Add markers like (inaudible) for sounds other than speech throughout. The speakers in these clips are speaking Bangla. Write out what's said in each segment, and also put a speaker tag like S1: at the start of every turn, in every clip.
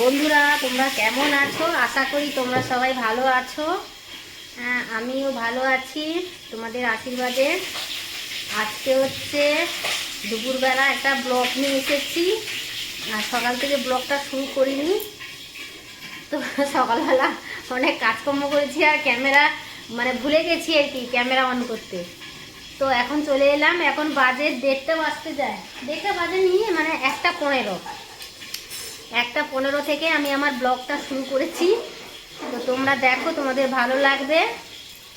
S1: বন্ধুরা তোমরা কেমন আছো? আশা করি তোমরা সবাই ভালো আছো। হ্যাঁ, আমিও ভালো আছি তোমাদের আশীর্বাদে। আজকে হচ্ছে দুপুরবেলা একটা ব্লগ নিয়ে এসেছি। আর সকাল থেকে ব্লগটা শুরু করিনি। তো সকালবেলা অনেক কাজকর্ম করেছি আর ক্যামেরা মানে ভুলে গেছি আর কি ক্যামেরা অন করতে। তো এখন চলে এলাম এখন বাজে দেড়টা বাজতে যায়। দেড়টা বাজে নিয়ে মানে একটা পনেরো। একটা পনেরো থেকে আমি আমার ব্লগটা শুরু করেছি। তো তোমরা দেখো, তোমাদের ভালো লাগবে।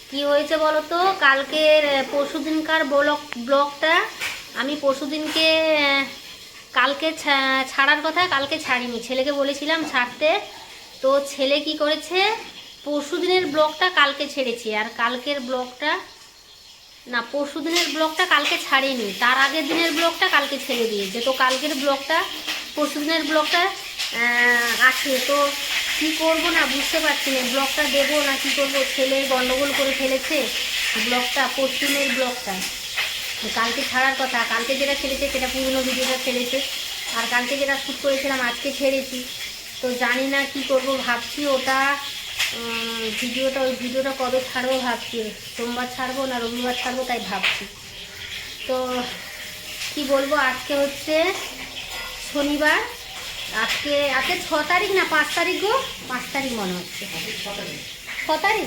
S1: কি হয়েছে বলো তো? কালকের পরশু দিনকার ব্লগ, ব্লগটা আমি পরশু দিনকে কালকে ছাড়ার কথা কালকে ছাড়িনি। ছেলেকে বলেছিলাম ছাড়তে। তো ছেলে কি করেছে? পরশু দিনের ব্লগটা কালকে ছেড়েছি আর কালকের ব্লগটা না পরশু দিনের ব্লগটা কালকে ছাড়িনি। তার আগের দিনের ব্লগটা কালকে ছেড়ে দিয়েছে। তো কালকের ব্লগটা পরশু দিনের ব্লগটা আছে। তো কি করব না বুঝতে পারছি না। ব্লগটা দেবো না কি করব? ছেলে গন্ডগোল করে ফেলেছে। ব্লগটা পরশু দিনের ব্লগটা কালকে ছাড়ার কথা। কালকে যেটা ছেড়েছে সেটা পুরনো ভিডিওটা ছেড়েছে। আর কালকে যেটা শ্যুট করেছিলাম, আজকে ছেড়েছি। তো জানি না কি করব, ভাবছি ওটা ভিডিওটা, ওই ভিডিওটা কবে ছাড়বো ভাবছি। সোমবার ছাড়বো না রবিবার ছাড়বো তাই ভাবছি। তো কি বলব? আজকে হচ্ছে শনিবার। আজকে আজকে ছ তারিখ না, পাঁচ তারিখ গো? পাঁচ তারিখ মনে হচ্ছে। ছ তারিখ?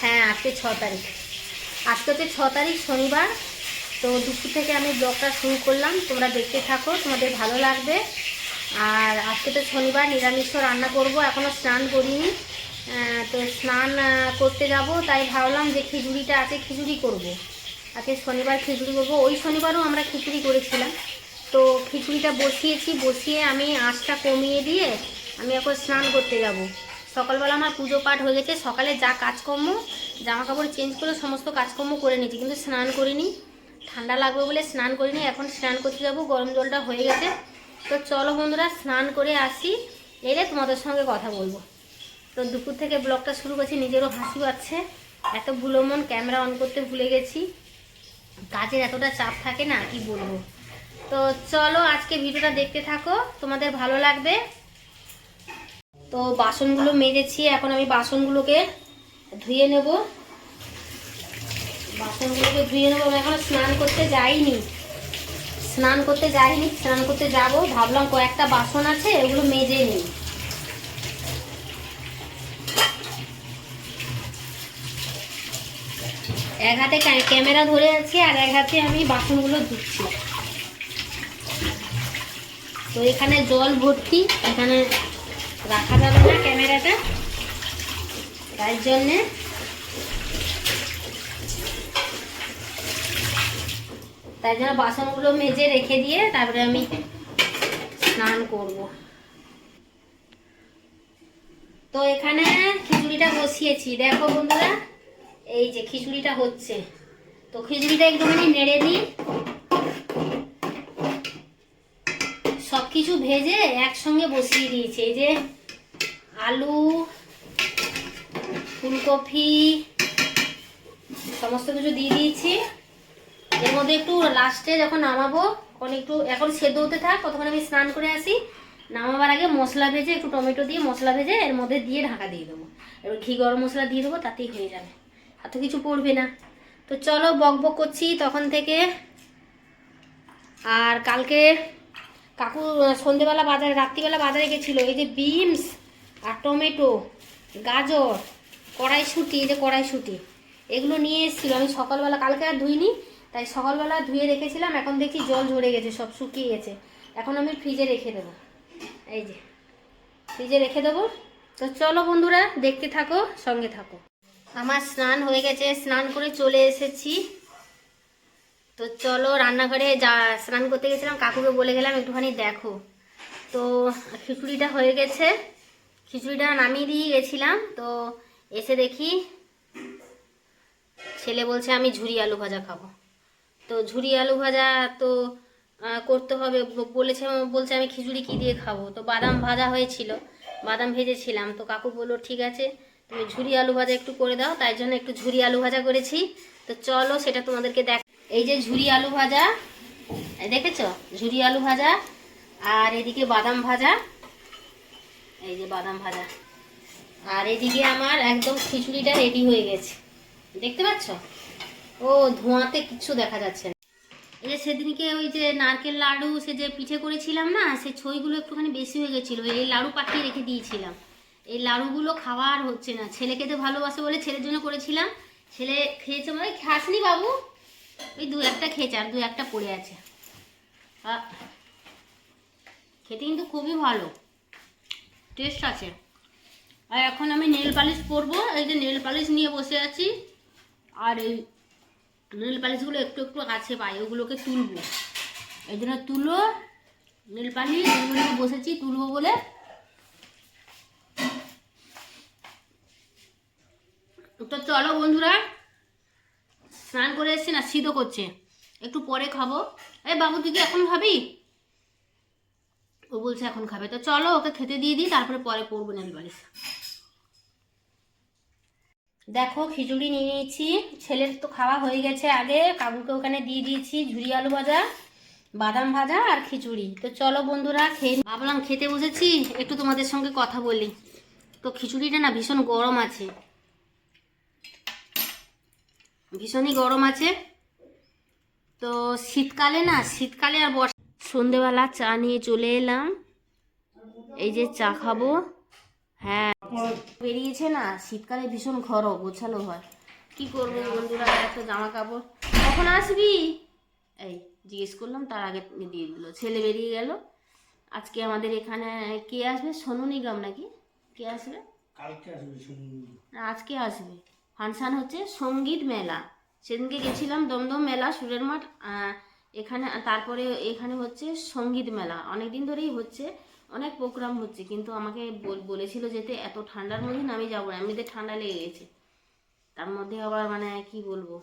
S1: হ্যাঁ আজকে ছ তারিখ। আজকে হচ্ছে ছ তারিখ শনিবার। তো দুপুর থেকে আমি ব্লগটা শুরু করলাম। তোমরা দেখতে থাকো, তোমাদের ভালো লাগবে। আর আজকে তো শনিবার, নিরামিষ রান্না করব। এখনও স্নান করিনি। তো স্নান করতে যাব। তাই ভাবলাম যে খিচুড়িটা আছে খিচুড়ি করব। আজকে শনিবার খিচুড়ি করব। ওই শনিবারও আমরা খিচুড়ি করেছিলাম। তো খিচুড়িটা বসিয়েছি, বসিয়ে আমি আঁচটা কমিয়ে দিয়ে আমি এখন স্নান করতে যাব। সকালবেলা আমার পুজো পাঠ হয়ে গেছে, সকালে যা কাজকর্ম জামা কাপড় চেঞ্জ করে সমস্ত কাজকর্ম করে নিয়েছি, কিন্তু স্নান করিনি। ঠান্ডা লাগবে বলে স্নান করিনি, এখন স্নান করতে যাব, গরম জলটা হয়ে গেছে। তো চলো বন্ধুরা, স্নান করে আসি, এলে তোমাদের সঙ্গে কথা বলব। তো দুপুর থেকে ব্লগটা শুরু করছি, নিজেরও হাসি পাচ্ছে। এত ভুলো মন, ক্যামেরা অন করতে ভুলে গেছি। কাজের এতটা চাপ থাকে না, কি বলব? তো চলো আজকে ভিডিওটা দেখতে থাকো, তোমাদের ভালো লাগবে। তো বাসনগুলো মেজেছি, এখন আমি বাসনগুলোকে ধুয়ে নেব। বাসনগুলোকে ধুয়ে নেব, আমি এখনও স্নান করতে যাইনি। স্নান করতে যাইনি, স্নান করতে যাব। ভাবলাম কয়েকটা বাসন আছে, এগুলো মেজে নিই। এক হাতে ক্যা- ক্যামেরা ধরে আছি, আর এক হাতে আমি বাসনগুলো ধুচ্ছি। তো এখানে জল ভর্তি, এখানে রাখা যাবে না ক্যামেরাটা তাই জন্যে। তাই জন্য বাসনগুলো মেজে রেখে দিয়ে তারপরে আমি স্নান করব। তো এখানে খিচুড়িটা বসিয়েছি। দেখো বন্ধুরা, এই যে খিচুড়িটা হচ্ছে। তো খিচুড়িটা একটুখানি নেড়ে দিই সব কিছু ভেজে একসঙ্গে বসিয়ে দিয়েছি। এই যে আলু, ফুলকপি, সমস্ত কিছু দিয়ে দিয়েছি। এর মধ্যে একটু লাস্টে যখন নামাবো, তখন একটু এখন সেদ্ধ হতে থাক, ততক্ষণ আমি স্নান করে আসি। নামাবার আগে মশলা ভেজে, একটু টমেটো দিয়ে মশলা ভেজে এর মধ্যে দিয়ে ঢাকা দিয়ে দেবো। এবার ঘি গরম মশলা দিয়ে দেবো, তাতেই হয়ে যাবে। এত কিছু পড়বে না। তো চলো বক বক করছি তখন থেকে। আর কালকে কাকু সন্ধেবেলা বাজারে, রাত্রিবেলা বাজারে গেছিল। এই যে বিনস আর টমেটো, গাজর, কড়াইশুঁটি, এই যে কড়াইশুঁটি, এগুলো নিয়ে এসেছিল। আমি সকালবেলা, কালকে আর ধুইনি, তাই সকালবেলা ধুয়ে রেখেছিলাম। এখন দেখি জল ঝরে গেছে, সব শুকিয়ে গেছে। এখন আমি ফ্রিজে রেখে দেবো। এই যে, ফ্রিজে রেখে দেবো। তো চলো বন্ধুরা, দেখতে থাকো, সঙ্গে থাকো। আমার স্নান হয়ে গেছে। স্নান করে চলে এসেছি। তো চলো রান্নাঘরে যা, স্নান করতে গেছিলাম, কাকুকে বলে গেলাম, একটুখানি দেখো। তো খিচুড়িটা হয়ে গেছে। খিচুড়িটা নামিয়ে দিয়ে গেছিলাম, তো এসে দেখি ছেলে বলছে, আমি ঝুরি আলু ভাজা খাব। তো ঝুরি আলু ভাজা তো করতে হবে। বলেছে, বলছে, আমি খিচুড়ি কি দিয়ে খাব? তো বাদাম ভাজা হয়েছিল, বাদাম ভেজেছিলাম। তো কাকু বলল, ঠিক আছে, তুমি ঝুরি আলু ভাজা একটু করে দাও। তাই জন্য একটু ঝুরি আলু ভাজা করেছি। তো চলো, সেটা তোমাদেরকে দেখ এই যে ঝুরি আলু ভাজা দেখেছ? ঝুরি আলু ভাজা আর এদিকে বাদাম ভাজা, এই যে বাদাম ভাজা। আর এদিকে আমার একদম খিচুড়িটা রেডি হয়ে গেছে। দেখতে পাচ্ছ? ও, ধোঁয়াতে কিচ্ছু দেখা যাচ্ছে না। এই যে সেদিনকে ওই যে নারকেল লাড়ু, সে যে পিঠে করেছিলাম না, সে ছইগুলো একটুখানি বেশি হয়ে গেছিল। এই লাড়ু পাঠিয়ে রেখে দিয়েছিলাম। এই লাড়ুগুলো খাওয়া আর হচ্ছে না। ছেলে খেতে ভালোবাসে বলে ছেলের জন্য করেছিলাম। ছেলে খেয়েছে মানে খাসনি বাবু। ওই দু একটা খেয়েছে, আর দু একটা পড়ে আছে। খেতে কিন্তু খুবই ভালো। টেস্ট আছে। আর এখন আমি নেল পালিশ করব এই যে নেল পালিশ নিয়ে বসে আছি, আর এই নেল পালিশগুলো একটু একটু আছে পাই, ওগুলোকে তুলবো। এই জন্য তুলো নেল পালিশ এগুলো বসেছি, তুলবো বলে। তো চলো বন্ধুরা স্নান করে এসছে, না শীতও করছে। একটু পরে খাব। এই বাবু, তুই কি এখন খাবি? ও বলছে, এখন খাবে। তো চলো, ওকে খেতে দিয়ে দিই, তারপরে পরে করব নেল পালিশ দেখো, খিচুড়ি নিয়ে নিয়েছি। ছেলের তো খাওয়া হয়ে গেছে আগে। কাকুকে ওখানে দিয়ে দিয়েছি ঝুড়ি আলু ভাজা, বাদাম ভাজা আর খিচুড়ি। তো চলো বন্ধুরা, খেয়ে ভাবলাম খেতে বসেছি, একটু তোমাদের সঙ্গে কথা বলি। তো খিচুড়িটা না ভীষণ গরম আছে। ভীষণই গরম আছে। তো শীতকালে না শীতকালে আর বর্ষা সন্ধেবেলা চা নিয়ে চলে এলাম। এই যে চা খাব। হ্যাঁ। বেরিয়েছে না শীতকালে ভীষণ ঘরও গোছালো হয়। কি করব বন্ধুরা একটা জামা কাপড়। কখন আসবি? এই জিজ্ঞেস করলাম তার আগে দিয়ে দিল। ছেলে বেরিয়ে গেল। আজকে আমাদের এখানে কে আসবে? সোনু নিগম নাকি? কে আসবে?
S2: কালকে আসবে
S1: আজকে আসবে। ফাংশান হচ্ছে সংগীত মেলা। সেদিনকে গেছিলাম দমদম মেলা, সুরের মাঠ এখানে, তারপরে এখানে হচ্ছে সংগীত মেলা। অনেক দিন ধরেই হচ্ছে, অনেক প্রোগ্রাম হচ্ছে, কিন্তু আমাকে বল- বলেছিল যেতে এত ঠান্ডার মধ্যে আমি যাব না, এমনিতে ঠান্ডা লেগে গেছে। তার মধ্যে আবার মানে কি বলব,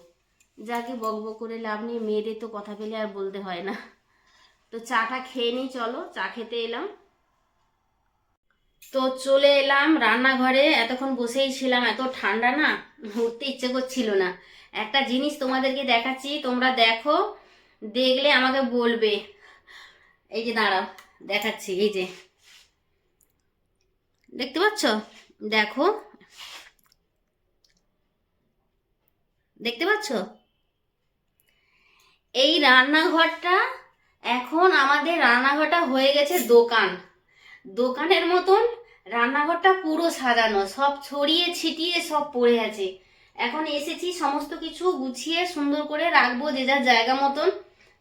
S1: যাকে বক বক করে লাভ নেই, মেয়েদের তো কথা পেলে আর বলতে হয় না। তো চাটা খেয়ে নিই, চলো, চা খেতে এলাম। তো চলে এলাম রান্নাঘরে। এতক্ষণ বসেই ছিলাম, এত ঠান্ডা না, উঠতে ইচ্ছে করছিল না। একটা জিনিস তোমাদেরকে দেখাচ্ছি, তোমরা দেখো, দেখলে আমাকে বলবে। এই যে দাঁড়াও, দেখাচ্ছি, এই যে। দেখতে পাচ্ছ? দেখো। দেখতে পাচ্ছ? এই রান্নাঘরটা এখন আমাদের রান্নাঘরটা হয়ে গেছে দোকান। দোকানের মতন রান্নাঘরটা পুরো সাজানো, সব ছড়িয়ে ছিটিয়ে সব পড়ে আছে। এখন এসেছি, সমস্ত কিছু গুছিয়ে সুন্দর করে রাখব যে যার জায়গা মতন।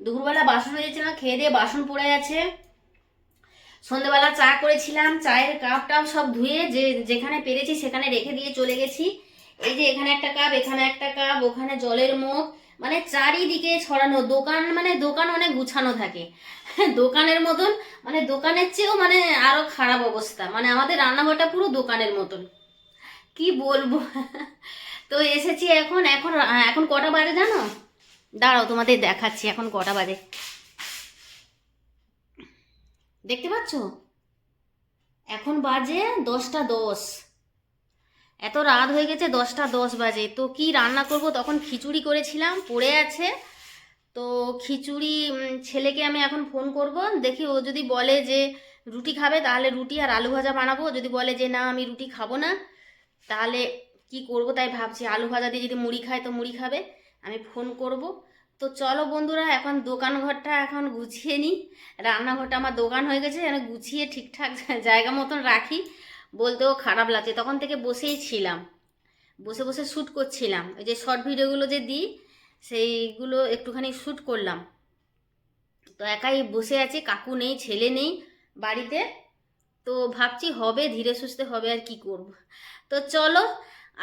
S1: দুপুরবেলা বাসন হয়েছিলাম খেয়ে দিয়ে বাসন পড়ে আছে। সন্ধ্যেবেলা চা করেছিলাম, চায়ের কাপটাও সব ধুয়ে যে যেখানে পেরেছি সেখানে রেখে দিয়ে চলে গেছি। এই যে এখানে একটা কাপ এখানে একটা কাপ ওখানে জলের মুখ মানে চারিদিকে ছড়ানো, দোকান মানে দোকান অনেক গুছানো থাকে। (laughs) দোকানের মতন মানে দোকানের চেয়েও মানে আরও খারাপ অবস্থা মানে আমাদের রান্নাঘরটা পুরো দোকানের মতন। কি বলব? (laughs) তো এসেছি এখন এখন এখন কটা বাজে জানো? দাঁড়াও, তোমাদের দেখাচ্ছি এখন কটা বাজে। দেখতে পাচ্ছ? এখন বাজে দশটা দশ। এত রাত হয়ে গেছে, দশটা দশ বাজে। তো কি রান্না করব? তখন খিচুড়ি করেছিলাম, পড়ে আছে। তো খিচুড়ি ছেলেকে আমি এখন ফোন করব। দেখি ও যদি বলে যে রুটি খাবে, তাহলে রুটি আর আলু ভাজা বানাবো। যদি বলে যে না, আমি রুটি খাব না, তাহলে কি করব? তাই ভাবছি, আলু ভাজা দিয়ে যদি মুড়ি খায়, তো মুড়ি খাবে। আমি ফোন করব। তো চলো বন্ধুরা, এখন দোকান ঘরটা এখন গুছিয়ে নিই। রান্নাঘরটা আমার দোকান হয়ে গেছে, যেন গুছিয়ে ঠিকঠাক জায়গা মতন রাখি। বলতেও খারাপ লাগছে। তখন থেকে বসেই ছিলাম। বসে বসে শ্যুট করছিলাম। ওই যে শর্ট ভিডিওগুলো যে দিই, সেইগুলো একটুখানি শ্যুট করলাম। তো একাই বসে আছি, কাকু নেই, ছেলে নেই বাড়িতে। তো ভাবছি হবে, ধীরে সুস্থে হবে আর কি করব। তো চলো,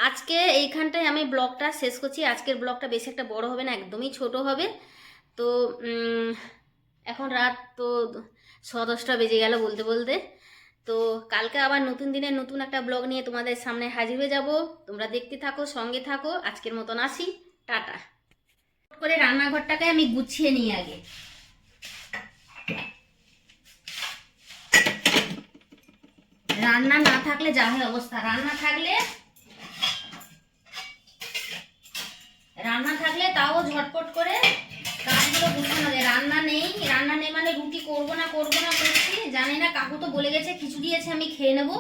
S1: আজকে এইখানটায় আমি ব্লগটা শেষ করছি। আজকের ব্লগটা বেশি একটা বড় হবে না, একদমই ছোট হবে। তো এখন রাত তো ছ দশটা বেজে গেল বলতে বলতে। তো কালকে আবার নতুন দিনে নতুন একটা ব্লগ নিয়ে তোমাদের সামনে হাজির হয়ে যাব। তোমরা দেখতে থাকো, সঙ্গে থাকো। আজকের মতন আসি। টাটা। করে রান্নাঘরটাকে আমি গুছিয়ে নিই আগে। রান্না না থাকলে যা হয় অবস্থা। রান্না থাকলে রান্না থাকলে তাও ঝটপট করে কাজ করে না যে রান্না নেই রান্না নেই মানে রুটি করব না করব না করছি। জানি না, কাকু তো বলে গেছে, খিচুড়ি আছে, আমি খেয়ে নেব।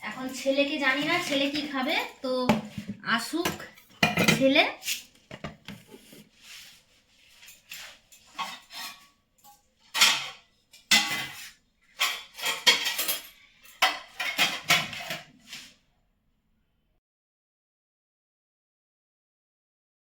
S1: এখন ছেলেকে জানি না, ছেলে কি খাবে? তো আসুক, ছেলে।